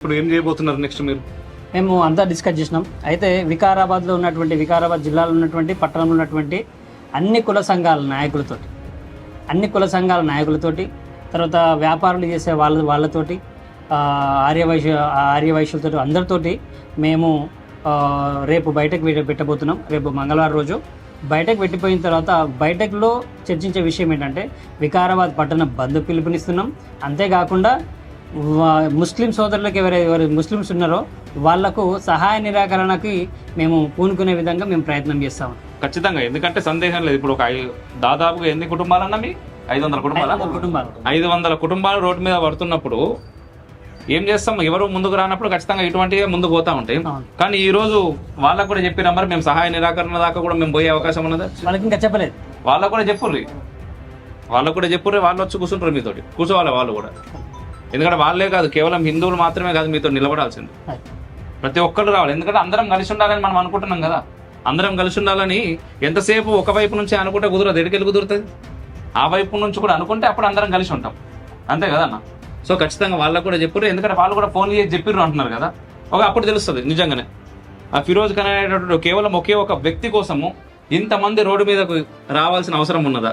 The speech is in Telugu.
ఇప్పుడు ఏం చేయబోతున్నారు నెక్స్ట్ మీరు? మేము అంతా డిస్కస్ చేసినాం. అయితే వికారాబాద్లో ఉన్నటువంటి వికారాబాద్ జిల్లాలో ఉన్నటువంటి పట్టణంలో ఉన్నటువంటి అన్ని కుల సంఘాల నాయకులతోటి అన్ని కుల సంఘాల నాయకులతోటి తర్వాత వ్యాపారులు చేసే వాళ్ళ వాళ్ళతోటి ఆ, ఆర్యవైశ్య ఆర్యవైశ్యులతో అందరితోటి మేము రేపు బయటకు పెట్టబోతున్నాం. రేపు మంగళవారం రోజు బయటకు పెట్టిపోయిన తర్వాత బయటకులో చర్చించే విషయం ఏంటంటే వికారాబాద్ పట్టణ బంద్ పిలుపునిస్తున్నాం. అంతేకాకుండా ముస్లిం సోదరులకు ఎవరైతే ఎవరు ముస్లిమ్స్ ఉన్నారో వాళ్ళకు సహాయ నిరాకరణకి మేము పూనుకునే విధంగా మేము ప్రయత్నం చేస్తాం. ఖచ్చితంగా. ఎందుకంటే సందేహం లేదు. ఇప్పుడు ఒక దాదాపుగా ఎన్ని కుటుంబాలన్నా మీ? ఐదు వందల కుటుంబాల? కుటుంబాలు. ఐదు వందల కుటుంబాలు రోడ్డు మీద పడుతున్నప్పుడు ఏం చేస్తాం? ఎవరు ముందుకు రానప్పుడు ఖచ్చితంగా ఇటువంటివే ముందుకు పోతా ఉంటాయి. కానీ ఈ రోజు వాళ్ళకు కూడా చెప్పిన మరి మేము సహాయ నిరాకరణ దాకా కూడా మేము పోయే అవకాశం ఉన్నదా? వాళ్ళకి ఇంకా చెప్పలేదు. వాళ్ళకు కూడా చెప్పుర్రి. వాళ్ళకు కూడా చెప్పుర్రి. వాళ్ళు వచ్చి కూర్చుంటారు మీతోటి. కూర్చోవాలి వాళ్ళు కూడా? ఎందుకంటే వాళ్ళే కాదు కేవలం హిందువులు మాత్రమే కాదు మీతో నిలబడాల్సింది. ప్రతి ఒక్కళ్ళు రావాలి. ఎందుకంటే అందరం కలిసి ఉండాలని మనం అనుకుంటున్నాం కదా. అందరం కలిసి ఉండాలని ఎంతసేపు ఒక వైపు నుంచి అనుకుంటే కుదరదు. ఎడికెళ్ళి కుదురుతుంది? ఆ వైపు నుంచి కూడా అనుకుంటే అప్పుడు అందరం కలిసి ఉంటాం. అంతే కదా అన్న? సో ఖచ్చితంగా వాళ్ళకు కూడా చెప్పారు ఎందుకంటే వాళ్ళు కూడా ఫోన్ చేసి చెప్పిర్రు అంటున్నారు కదా. ఒక అప్పుడు తెలుస్తుంది నిజంగానే. ఆ ఫిరోజ్ ఖాన్ అనేటటువంటి కేవలం ఒకే ఒక వ్యక్తి కోసము ఇంతమంది రోడ్డు మీదకు రావాల్సిన అవసరం ఉన్నదా?